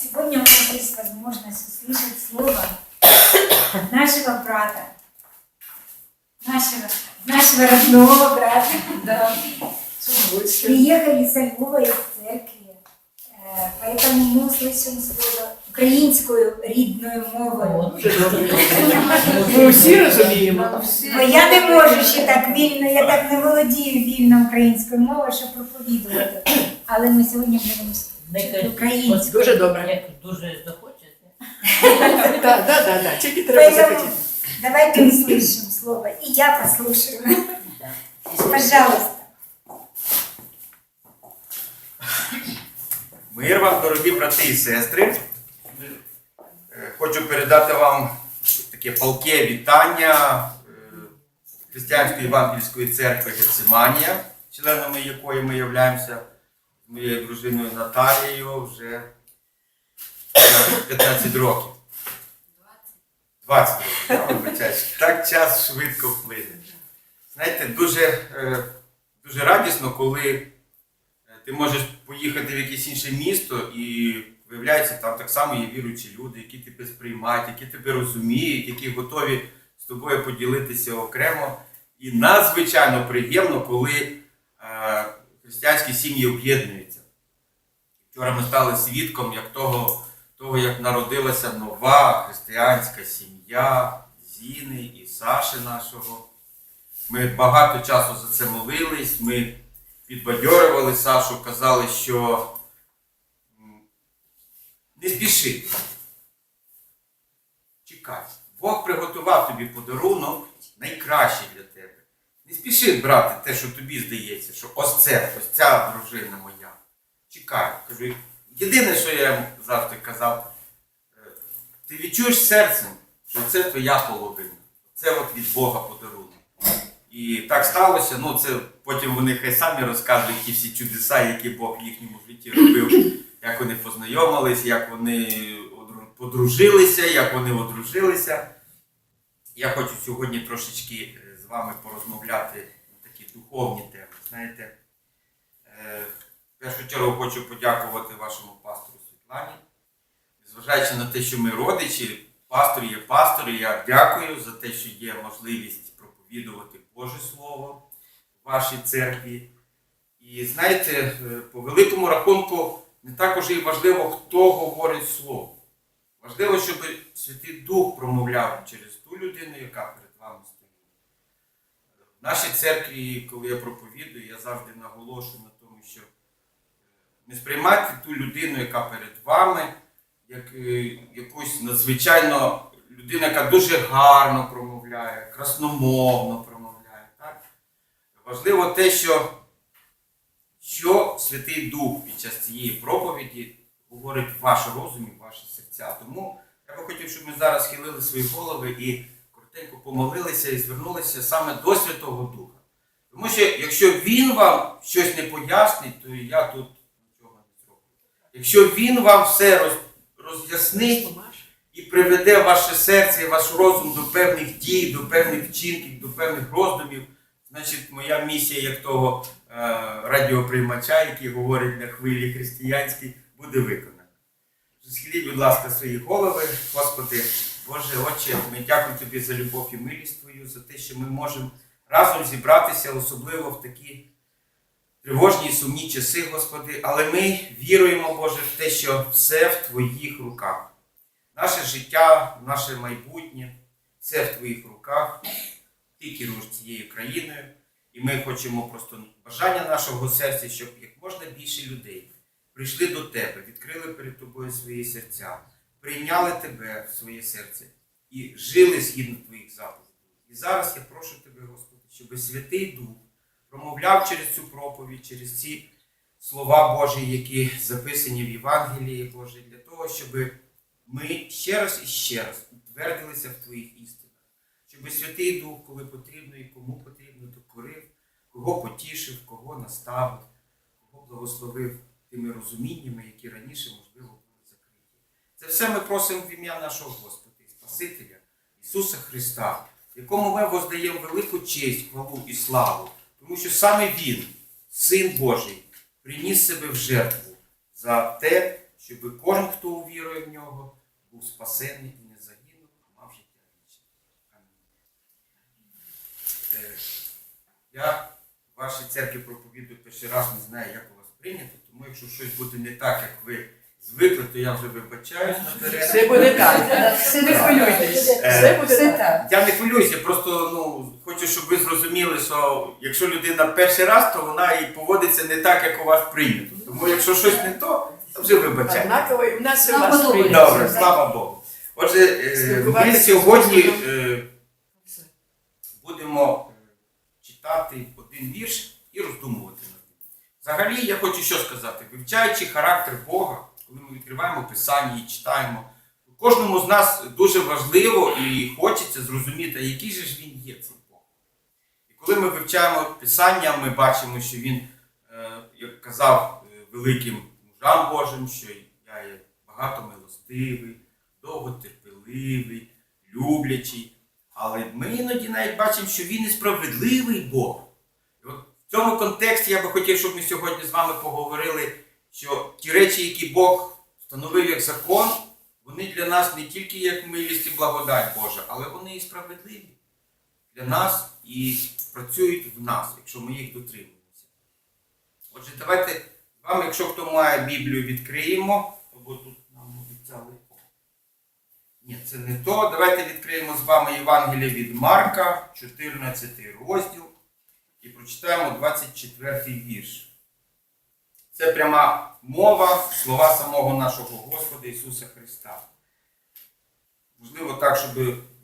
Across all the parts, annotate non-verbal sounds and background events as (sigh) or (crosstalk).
Сегодня у нас есть возможность услышать слово нашего брата, нашего, нашего родного брата. Да. Приехали со Львова из церкви, э, поэтому мы услышим слово українською рідною мовою. Дуже добре. (laughs) Ми всі розуміємо. Бо я не можу ще так вільно, я так не володію вільно українською мовою, щоб проповідувати. Але ми сьогодні будемо Українською. Дуже добре. Як дуже захочете. (laughs) Так, так, так, так. Тільки треба захотіти. давайте услышим слово. И я послушаю. Пожалуйста. Мир вам, дорогі брати і сестри. Хочу передати вам таке палке вітання е, Християнської Євангельської церкви Гециманія, членами якої ми являємося моєю дружиною Наталією вже е, 15 років. 20 років, я вибачаюсь. Так час швидко вплине. Знаєте, дуже, е, дуже радісно, коли Е, ти можеш поїхати в якесь інше місто і виявляється, там так само є віруючі люди, які тебе сприймають, які тебе розуміють, які готові з тобою поділитися окремо. І надзвичайно приємно, коли е, християнські сім'ї об'єднуються. Вчора ми стали свідком як того, того, як народилася нова християнська сім'я Зіни і Саші нашого. Ми багато часу за це молились. Ми підбадьорювали Сашу, казали, що не спіши. Чекай. Бог приготував тобі подарунок найкращий для тебе. Не спіши брати те, що тобі здається, що ось це, ось ця дружина моя. Чекай. Кажу, єдине, що я йому завжди казав, е, ти відчуєш серцем, що це твоя половина. Це от від Бога подарунок. І так сталося. Ну, це потім вони хай самі розказують ті всі чудеса, які Бог в їхньому житті робив, як вони познайомились, як вони подружилися, як вони одружилися. Я хочу сьогодні трошечки е, з вами порозмовляти на такі духовні теми. Знаєте, е, першу чергу хочу подякувати вашому пастору Світлані. Зважаючи на те, що ми родичі, пастор є пастор, я дякую за те, що є можливість проповідувати Боже Слово в вашій церкві. І знаєте, е, по великому рахунку не також і важливо, хто говорить слово. Важливо, щоб Святий Дух промовляв через ту людину, яка перед вами стоїть. В нашій церкві, коли я проповідую, я завжди наголошую на тому, що не сприймайте ту людину, яка перед вами, як е, якусь надзвичайно людину, яка дуже гарно промовляє, красномовно промовляє. Так? Важливо те, що, що Святий Дух під час цієї проповіді говорить в ваш розум і в ваші серця. Тому я би хотів, щоб ми зараз схилили свої голови і коротенько помолилися і звернулися саме до Святого Духа. Тому що якщо Він вам щось не пояснить, то я тут. Якщо Він вам все роз, роз'яснить і приведе ваше серце і ваш розум до певних дій, до певних вчинків, до певних роздумів, значить моя місія як того е, радіоприймача, який говорить на хвилі християнській, буде виконана. Схиліть, будь ласка, свої голови, Господи, Боже Отче, ми дякуємо Тобі за любов і милість Твою, за те, що ми можемо разом зібратися, особливо в такі тривожні і сумні часи, Господи, але ми віруємо, Боже, в те, що все в Твоїх руках. Наше життя, наше майбутнє, все в Твоїх руках. Ти керуєш цією країною, і ми хочемо просто бажання нашого серця, щоб як можна більше людей прийшли до Тебе, відкрили перед Тобою свої серця, прийняли Тебе в своє серце і жили згідно Твоїх заповідей. І зараз я прошу Тебе, Господи, щоб Святий Дух промовляв через цю проповідь, через ці слова Божі, які записані в Євангелії Божій, для того, щоб ми ще раз і ще раз утвердилися в Твоїх істинах. Щоб Святий Дух, коли потрібно і кому потрібно, докорив, кого потішив, кого наставив, кого благословив тими розуміннями, які раніше, можливо, були закриті. Це все ми просимо в ім'я нашого Господа, Спасителя Ісуса Христа, якому ми воздаємо велику честь, хвалу і славу, тому що саме Він, Син Божий, приніс себе в жертву за те, щоб кожен, хто увірує в нього, був спасений і не загинув, а мав життя вічне. Амінь. Е, Я в вашій церкві проповідую перший раз, не знаю, як у вас прийнято, тому якщо щось буде не так, як ви звикли, то я вже вибачаюсь наперед. Все буде так. Не хвилюйтесь. Все буде Все так. Я не хвилююся, просто ну, хочу, щоб ви зрозуміли, що якщо людина перший раз, то вона і поводиться не так, як у вас прийнято. Тому якщо щось не то, то вже вибачайте. Однаково і в нас і у вас прийнято. Добре, слава Богу. Отже, е, ми Спілкуватися з сьогодні е, будемо е, читати один вірш і роздумувати над ним. Взагалі, я хочу що сказати, вивчаючи характер Бога, коли ми відкриваємо Писання і читаємо, кожному з нас дуже важливо і хочеться зрозуміти, який же ж він є цей Бог. І коли ми вивчаємо Писання, ми бачимо, що він, е, як казав е, великим мужам Божим, що я є багатомилостивий, довготерпеливий, люблячий. Але ми іноді навіть бачимо, що він і справедливий Бог. І от в цьому контексті я би хотів, щоб ми сьогодні з вами поговорили, що ті речі, які Бог встановив як закон, вони для нас не тільки як милість і благодать Божа, але вони і справедливі для нас і працюють в нас, якщо ми їх дотримуємося. Отже, давайте з вами, якщо хто має Біблію, відкриємо, бо тут нам обіцяли. Ні, це не то. Давайте відкриємо з вами Євангеліє від Марка, 14 розділ, і прочитаємо 24 вірш. Це пряма мова, слова самого нашого Господа Ісуса Христа. Можливо, так, щоб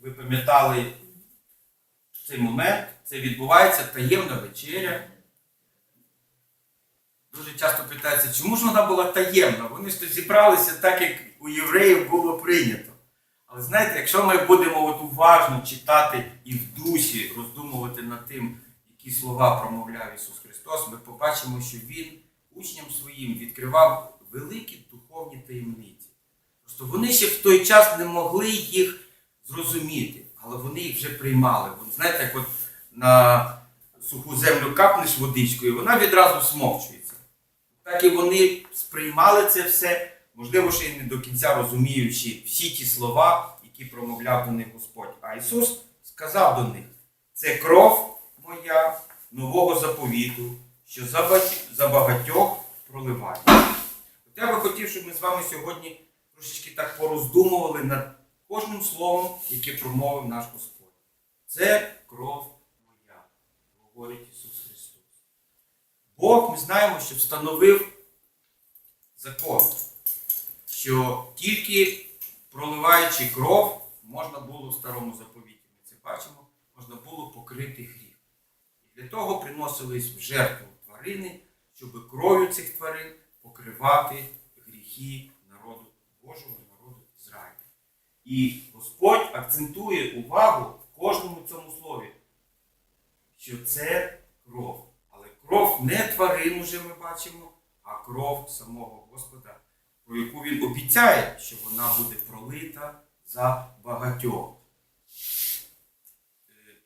ви пам'ятали цей момент. Це відбувається таємна вечеря. Дуже часто питаються, чому ж вона була таємна? Вони ж зібралися так, як у євреїв було прийнято. Але знаєте, якщо ми будемо от уважно читати і в дусі роздумувати над тим, які слова промовляв Ісус Христос, ми побачимо, що Він учням своїм відкривав великі духовні таємниці. Просто вони ще в той час не могли їх зрозуміти, але вони їх вже приймали. От, знаєте, як от на суху землю капнеш водичкою, вона відразу смовчується. Так і вони сприймали це все, можливо, ще й не до кінця розуміючи всі ті слова, які промовляв до них Господь. А Ісус сказав до них: це кров моя нового заповіту, що за багатьох проливає. От я би хотів, щоб ми з вами сьогодні трошечки так пороздумували над кожним словом, яке промовив наш Господь. Це кров моя, говорить Ісус Христос. Бог, ми знаємо, що встановив закон, що тільки проливаючи кров, можна було в старому заповіті, ми це бачимо, можна було покрити гріх. І для того приносились в жертву тварини, щоб кров'ю цих тварин покривати гріхи народу Божого, народу Ізраїля. І Господь акцентує увагу в кожному цьому слові, що це кров. Але кров не тварин уже ми бачимо, а кров самого Господа, про яку він обіцяє, що вона буде пролита за багатьох. Е,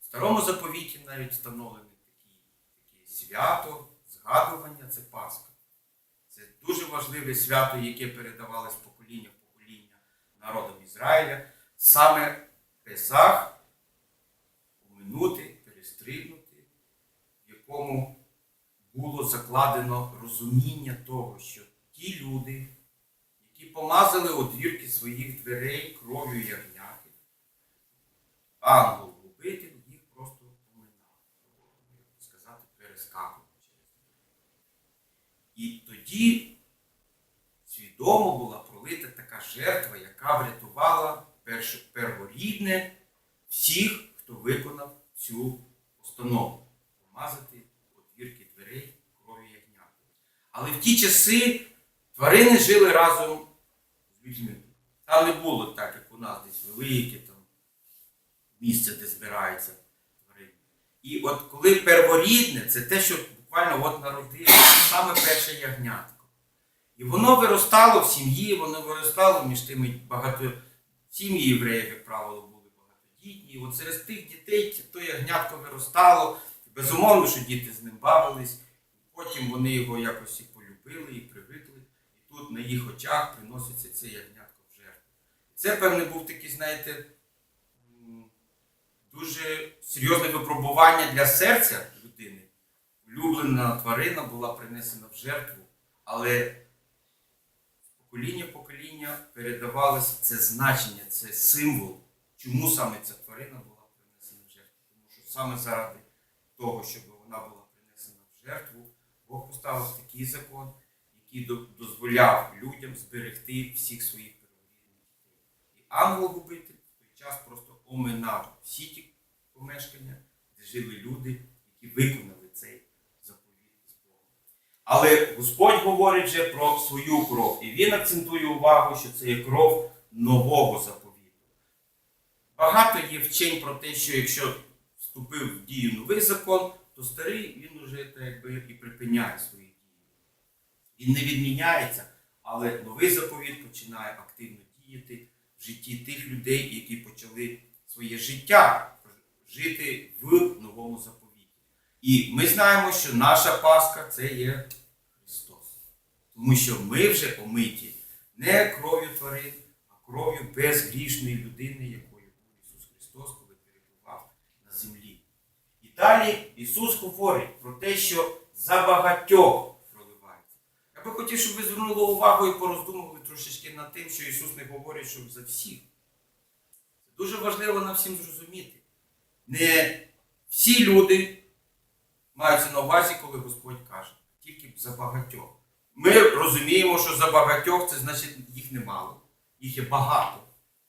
В старому заповіті навіть таке свято, згадування це Пасха. Це дуже важливе свято, яке передавалось покоління в покоління народом Ізраїля. Саме Песах оминути, перестрибнути, в якому було закладено розуміння того, що ті люди, які помазали одвірки своїх дверей кров'ю ягняти, ангел губитель їх просто поминав, можна сказати, перескакував через них. І тоді свідомо була пролита така жертва, яка врятувала перворідне всіх, хто виконав цю постанову помазати одвірки дверей кров'ю ягняти. Але в ті часи тварини жили разом з людьми. Там не було так, як у нас десь велике там, місце, де збираються тварини. І от коли перворідне, це те, що буквально от народилося, саме перше ягнятко. І воно виростало в сім'ї, воно виростало між тими багато сім'ї євреїв, як правило, були багатодітні. І от серед тих дітей то ягнятко виростало. Безумовно, що діти з ним бавились. Потім вони його якось і полюбили і привикли. І тут на їх очах приноситься це ягнятко в жертву. Це, певне, був такий, знаєте, дуже серйозне випробування для серця. Улюблена тварина була принесена в жертву, але з покоління в покоління передавалося це значення, це символ, чому саме ця тварина була принесена в жертву. Тому що саме заради того, щоб вона була принесена в жертву, Бог поставив такий закон, який дозволяв людям зберегти всіх своїх перворідних дітей. І ангел-губитель в той час просто оминав всі ті помешкання, де жили люди, які виконали цей заповіт з Богом. Але Господь говорить вже про свою кров, і він акцентує увагу, що це є кров нового заповіту. Багато є вчень про те, що якщо вступив в дію новий закон, то старий він уже так якби і припиняє свої дії. Він не відміняється, але новий заповіт починає активно діяти в житті тих людей, які почали своє життя жити в новому заповіті. І ми знаємо, що наша Пасха це є Христос. Тому що ми вже омиті не кров'ю тварин, а кров'ю безгрішної людини, якою був Ісус Христос, коли перебував на землі. І далі Ісус говорить про те, що за багатьох проливається. Я би хотів, щоб ви звернули увагу і пороздумували трошечки над тим, що Ісус не говорить, щоб за всіх. Це дуже важливо нам всім зрозуміти. Не всі люди маються на увазі, коли Господь каже, тільки за багатьох. Ми розуміємо, що за багатьох це значить їх немало, їх є багато,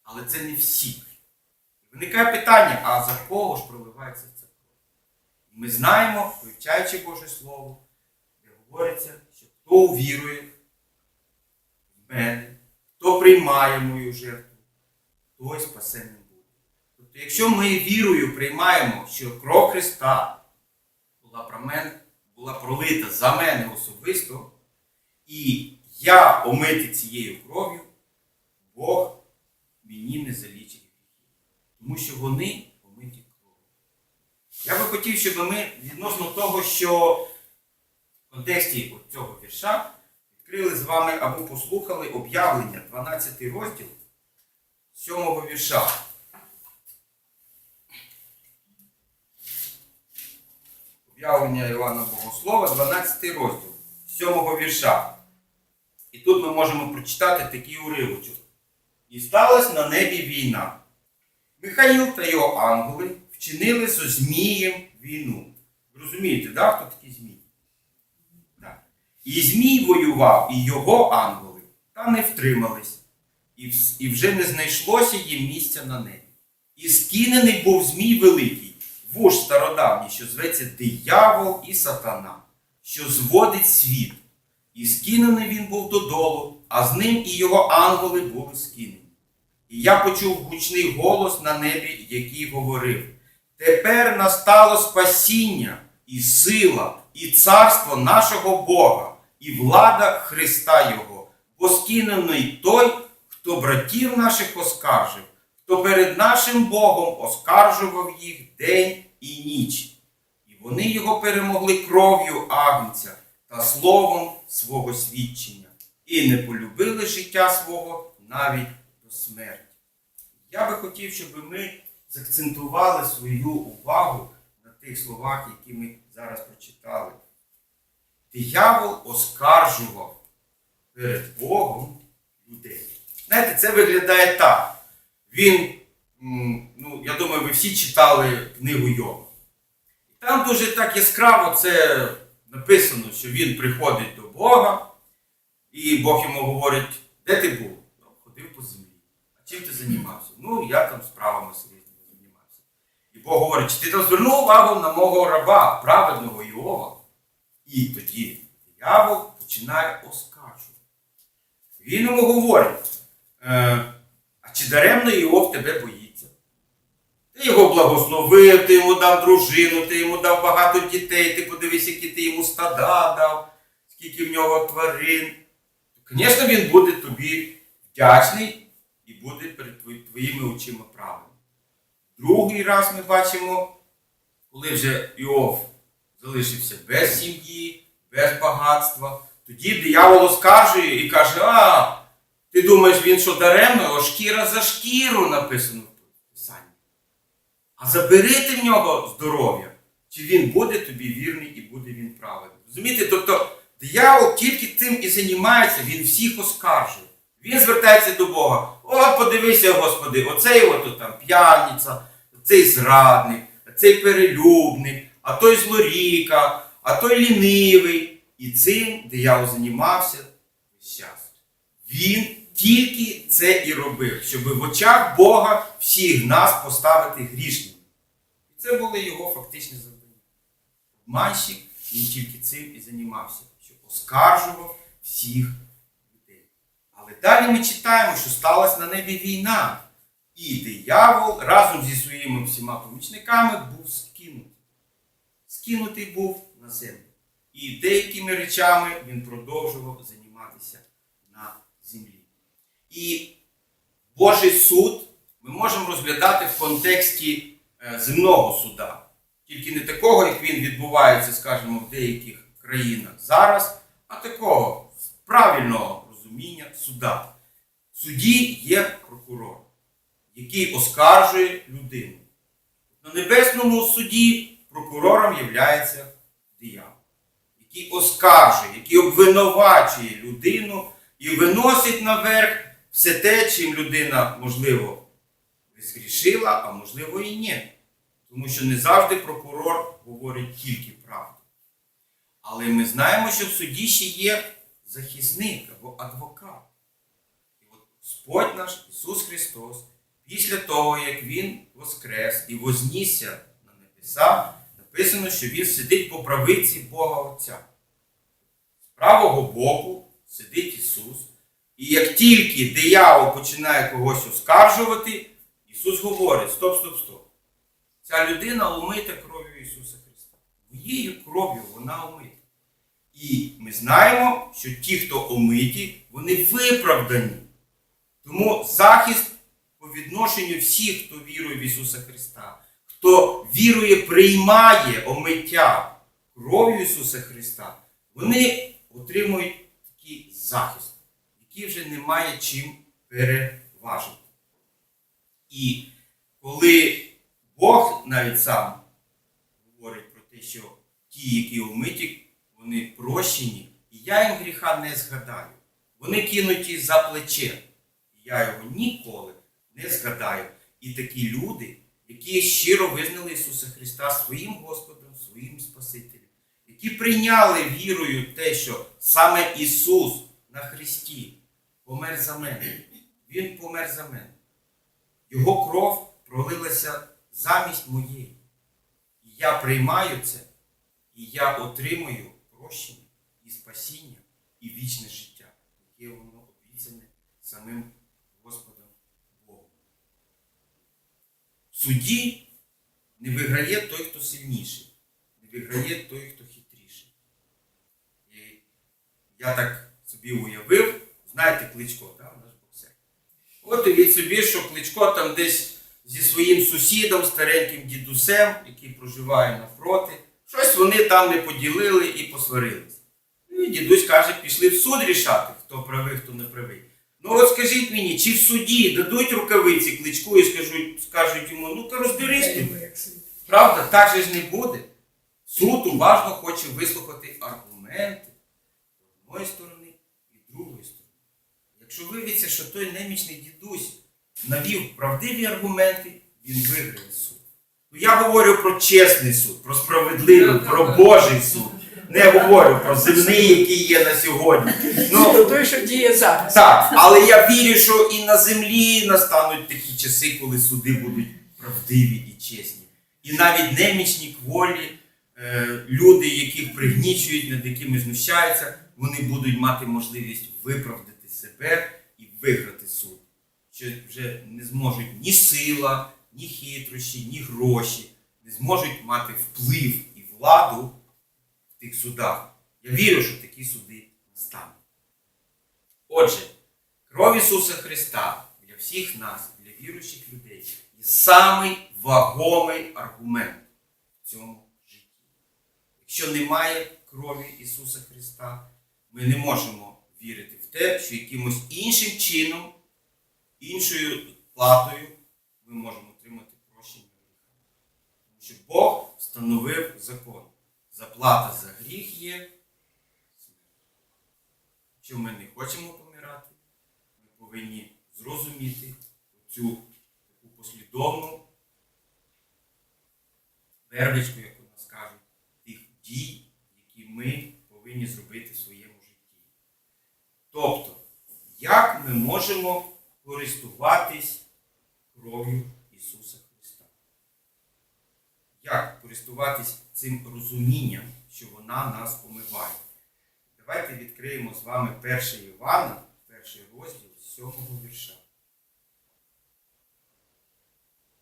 але це не всі. Виникає питання, а за кого ж проливається ця кров? Ми знаємо, вивчаючи Боже Слово, де говориться, що хто увірує в мене, хто приймає мою жертву, той спасенним буде. Тобто, якщо ми вірою приймаємо, що кров Христа була про мене, була пролита за мене особисто, і я омитий цією кров'ю, Бог мені не залічить. Тому що вони омиті кров'ю. Я би хотів, щоб ми відносно того, що в контексті цього вірша відкрили з вами або послухали об'явлення 12 розділ 7 вірша. Об'явлення Івана Богослова, 12 розділ, 7 вірша. І тут ми можемо прочитати такий уривочок. І сталася на небі війна. Михаїл та його ангели вчинили зо Змієм війну. Розумієте, да, хто такий Змій? Да. І Змій воював, і його ангели, та не втримались, і вже не знайшлося їм місця на небі. І скинений був Змій великий, вуж стародавній, що зветься диявол і сатана, що зводить світ. І скинений він був додолу, а з ним і його ангели були скинені. І я почув гучний голос на небі, який говорив: Тепер настало спасіння, і сила, і царство нашого Бога, і влада Христа Його, бо скинений той, хто братів наших оскаржив, хто перед нашим Богом оскаржував їх день і ніч. І вони його перемогли кров'ю агнця та словом свого свідчення, і не полюбили життя свого навіть до смерті. Я би хотів, щоб ми закцентували свою увагу на тих словах, які ми зараз прочитали. Диявол оскаржував перед Богом людей. Знаєте, це виглядає так. Він, ну, я думаю, ви всі читали книгу Йова. Там дуже так яскраво це написано, що він приходить до Бога, і Бог йому говорить, де ти був? «Ну, Ходив по землі. А чим ти займався? Ну, я там справами серйозними займався. І Бог говорить, чи ти там звернув увагу на мого раба, праведного Йова? І тоді диявол починає оскаржувати. Він йому говорить, е, чи даремно Іов тебе боїться? Ти його благословив, ти йому дав дружину, ти йому дав багато дітей, ти подивись, які ти йому стада дав, скільки в нього тварин. Звісно, він буде тобі вдячний і буде перед твоїми очима правильним. Другий раз ми бачимо, коли вже Іов залишився без сім'ї, без багатства, тоді диявол оскаржує і каже: А, ти думаєш, він що даремно? О, шкіра за шкіру написано в Писанні. А забери ти в нього здоров'я, чи він буде тобі вірний і буде він правильний. Розумієте? Тобто диявол тільки тим і займається, він всіх оскаржує. Він звертається до Бога. О, подивися, Господи, оцей от там п'яниця, цей зрадник, цей перелюбник, а той злоріка, а той лінивий. І цим диявол займався весь. Він тільки це і робив, щоб в очах Бога всіх нас поставити грішними. І це були його фактичні завдання. Обманщик, він тільки цим і займався, що оскаржував всіх людей. Але далі ми читаємо, що сталася на небі війна. І диявол разом зі своїми всіма помічниками був скинутий. Скинутий був на землю. І деякими речами він продовжував займатися. І Божий суд ми можемо розглядати в контексті е, земного суда. Тільки не такого, як він відбувається, скажімо, в деяких країнах зараз, а такого правильного розуміння суда. Суді є прокурор, який оскаржує людину. На небесному суді прокурором є диявол, який оскаржує, який обвинувачує людину і виносить наверх все те, чим людина, можливо, згрішила, а можливо і ні. Тому що не завжди прокурор говорить тільки правду. Але ми знаємо, що в суді ще є захисник або адвокат. І от Господь наш Ісус Христос, після того, як Він воскрес і вознісся на небеса, написано, що Він сидить по правиці Бога Отця. З правого боку сидить Ісус. І як тільки диявол починає когось оскаржувати, Ісус говорить: стоп, стоп, стоп. Ця людина омита кров'ю Ісуса Христа. Моєю кров'ю вона омита. І ми знаємо, що ті, хто омиті, вони виправдані. Тому захист по відношенню всіх, хто вірує в Ісуса Христа, хто вірує, приймає омиття кров'ю Ісуса Христа, вони отримують такий захист, який вже немає чим переважити. І коли Бог навіть сам говорить про те, що ті, які омиті, вони прощені, і я їм гріха не згадаю. Вони кинуті за плече. І я його ніколи не згадаю. І такі люди, які щиро визнали Ісуса Христа своїм Господом, своїм Спасителем, які прийняли вірою те, що саме Ісус на Христі помер за мене. Він помер за мене. Його кров пролилася замість моєї. І я приймаю це, і я отримую прощення і спасіння, і вічне життя, яке воно обіцяне самим Господом Богом. В суді не виграє той, хто сильніший, не виграє той, хто хитріший. І я так собі уявив, знаєте, кличко, да, наш боксер. От уявіть собі, що кличко там десь зі своїм сусідом, стареньким дідусем, який проживає навпроти, щось вони там не поділили і посварилися. Ну і дідусь каже, пішли в суд рішати, хто правий, хто не правий. Ну от скажіть мені, чи в суді дадуть рукавиці кличку і скажуть, скажуть йому, ну-ка розберись ти. Правда, так же ж не буде. Суд уважно хоче вислухати аргументи з одної сторони і з другої сторони. Якщо виявиться, що той немічний дідусь навів правдиві аргументи, він виграє суд. Ну, я говорю про чесний суд, про справедливий, про Божий суд. Не говорю про земний, який є на сьогодні. Ну, той, що діє зараз. так, але я вірю, що і на землі настануть такі часи, коли суди будуть правдиві і чесні. І навіть немічні кволі, е, люди, яких пригнічують, над якими знущаються, вони будуть мати можливість виправдати себе і виграти суд. Що вже не зможуть ні сила, ні хитрощі, ні гроші, не зможуть мати вплив і владу в тих судах. Я вірю, що такі суди настануть. Отже, кров Ісуса Христа для всіх нас, для віруючих людей, є самий вагомий аргумент в цьому житті. Якщо немає крові Ісуса Христа, ми не можемо вірити в те, що якимось іншим чином, іншою платою ми можемо отримати прощення гріха. Тому що Бог встановив закон. Заплата за гріх є смерть. Якщо ми не хочемо помирати, ми повинні зрозуміти цю таку послідовну вербичку, у нас кажуть, тих дій, які ми повинні зробити в своєму житті. Тобто, ми можемо користуватись кров'ю Ісуса Христа? Як користуватись цим розумінням, що вона нас помиває? Давайте відкриємо з вами 1 Івана, перший розділ з 7 вірша.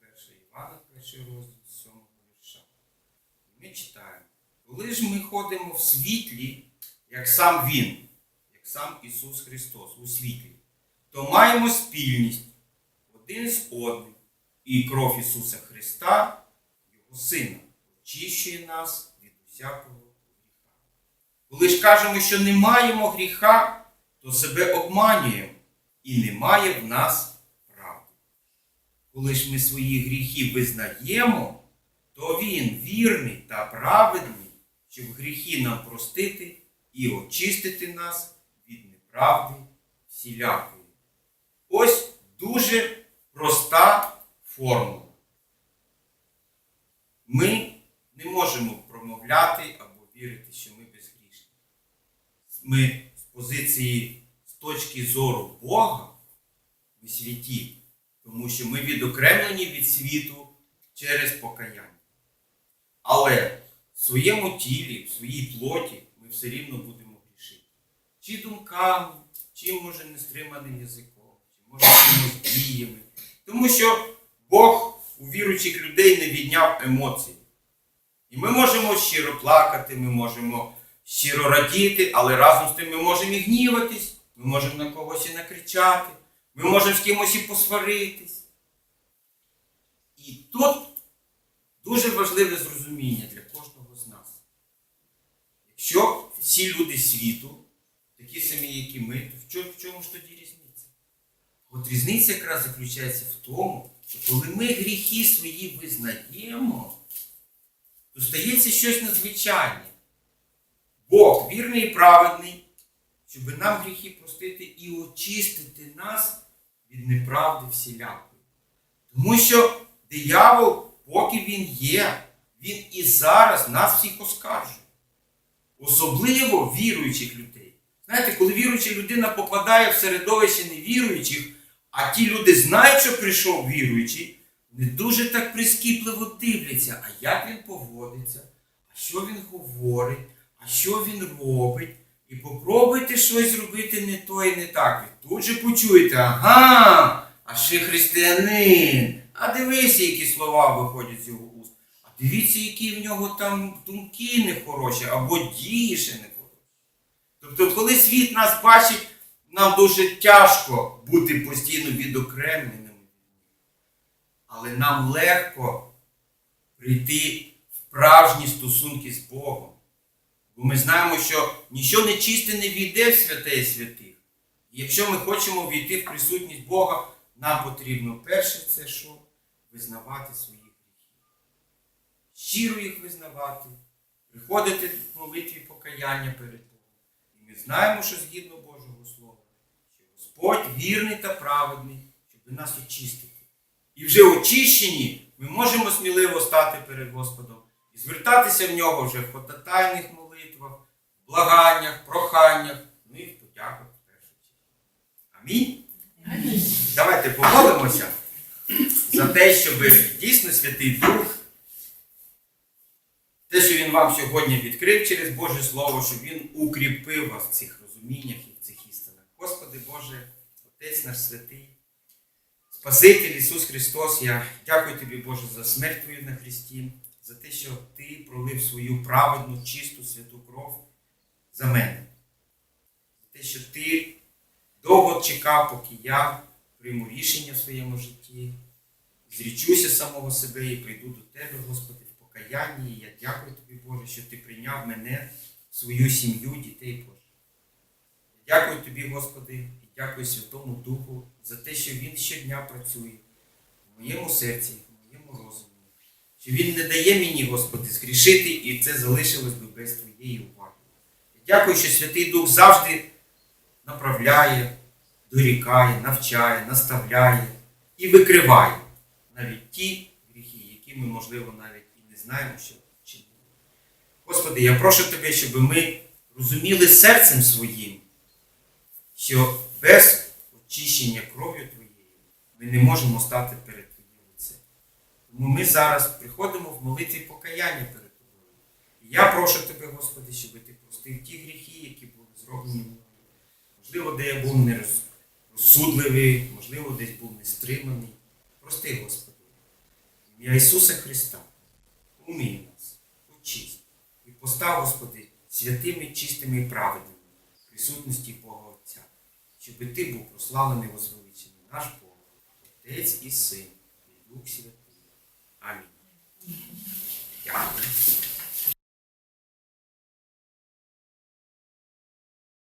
1 Івана, перший розділ з 7 вірша. Ми читаємо. Коли ж ми ходимо в світлі, як сам Він, як сам Ісус Христос у світлі, то маємо спільність один з одним, і кров Ісуса Христа, Його Сина, очищує нас від усякого гріха. Коли ж кажемо, що не маємо гріха, то себе обманюємо і немає в нас правди. Коли ж ми свої гріхи визнаємо, то Він вірний та праведний, щоб гріхи нам простити і очистити нас від неправди всілякої. Ось дуже проста формула. Ми не можемо промовляти або вірити, що ми безгрішні. Ми з позиції, з точки зору Бога, ми святі, тому що ми відокремлені від світу через покаяння. Але в своєму тілі, в своїй плоті ми все рівно будемо грішити. Чи думками, чи може нестриманим язиком, може діями. Тому що Бог у віруючих людей не відняв емоцій. І ми можемо щиро плакати, ми можемо щиро радіти, але разом з тим ми можемо і гніватись, ми можемо на когось і накричати, ми можемо з кимось і посваритись. І тут дуже важливе зрозуміння для кожного з нас. Якщо всі люди світу, такі самі, як і ми, то в чому, ж тоді? От різниця якраз заключається в тому, що коли ми гріхи свої визнаємо, то стається щось надзвичайне. Бог вірний і праведний, щоб нам гріхи простити і очистити нас від неправди всілякої. Тому що диявол, поки він є, він і зараз нас всіх оскаржує. Особливо віруючих людей. Знаєте, коли віруюча людина попадає в середовище невіруючих, а ті люди знають, що прийшов віруючий, не дуже так прискіпливо дивляться, а як він поводиться, а що він говорить, а що він робить. І попробуйте щось зробити не то і не так. Ви тут же почуєте, ага, а ще християнин. А дивися, які слова виходять з його уст. А дивіться, які в нього там думки нехороші, або дії ще нехороші. Тобто, коли світ нас бачить, нам дуже тяжко бути постійно відокремленими. Але нам легко прийти в справжні стосунки з Богом. Бо ми знаємо, що нічого нечисте не війде в святе святих. І якщо ми хочемо війти в присутність Бога, нам потрібно перше це що? Визнавати свої гріхи. Щиро їх визнавати, приходити в молитві покаяння перед Богом. І ми знаємо, що згідно Божого Господь вірний та праведний, щоб нас очистити. І вже очищені, ми можемо сміливо стати перед Господом і звертатися в нього вже в хотатайних молитвах, благаннях, проханнях, ну і в подяках в першу чергу. Амінь. Давайте помолимося за те, щоб дійсно Святий Дух, те, що Він вам сьогодні відкрив через Боже Слово, щоб Він укріпив вас в цих розуміннях і в цих істинах. Господи Боже, Отець наш святий. Спаситель Ісус Христос, я дякую Тобі, Боже, за смерть Твою на Христі, за те, що Ти пролив свою праведну, чисту, святу кров за мене. За те, що Ти довго чекав, поки я прийму рішення в своєму житті, зрічуся самого себе і прийду до Тебе, Господи, в покаянні. І я дякую Тобі, Боже, що Ти прийняв мене свою сім'ю, дітей Божих. Дякую тобі, Господи, і дякую Святому Духу за те, що Він щодня працює в моєму серці, в моєму розумі. Що Він не дає мені, Господи, згрішити, і це залишилось би без Твоєї уваги. Дякую, що Святий Дух завжди направляє, дорікає, навчає, наставляє і викриває навіть ті гріхи, які ми, можливо, навіть і не знаємо, що чинили. Господи, я прошу Тебе, щоб ми розуміли серцем своїм, що без очищення кров'ю Твоєю ми не можемо стати перед Твоїм лицем. Тому ми зараз приходимо в молитві покаяння перед Тобою. І я прошу Тебе, Господи, щоб Ти простив ті гріхи, які були зроблені мною. Можливо, де я був нерозсудливий, можливо, десь був нестриманий. Прости, Господи. Ім'я Ісуса Христа. Умій нас, очисть і постав, Господи, святими, чистими і праведними в присутності Бога Отця, щоб Ти був прославлений возвеличений, наш Бог, Отець і Син, і Дух Святий. Амінь. Дякую.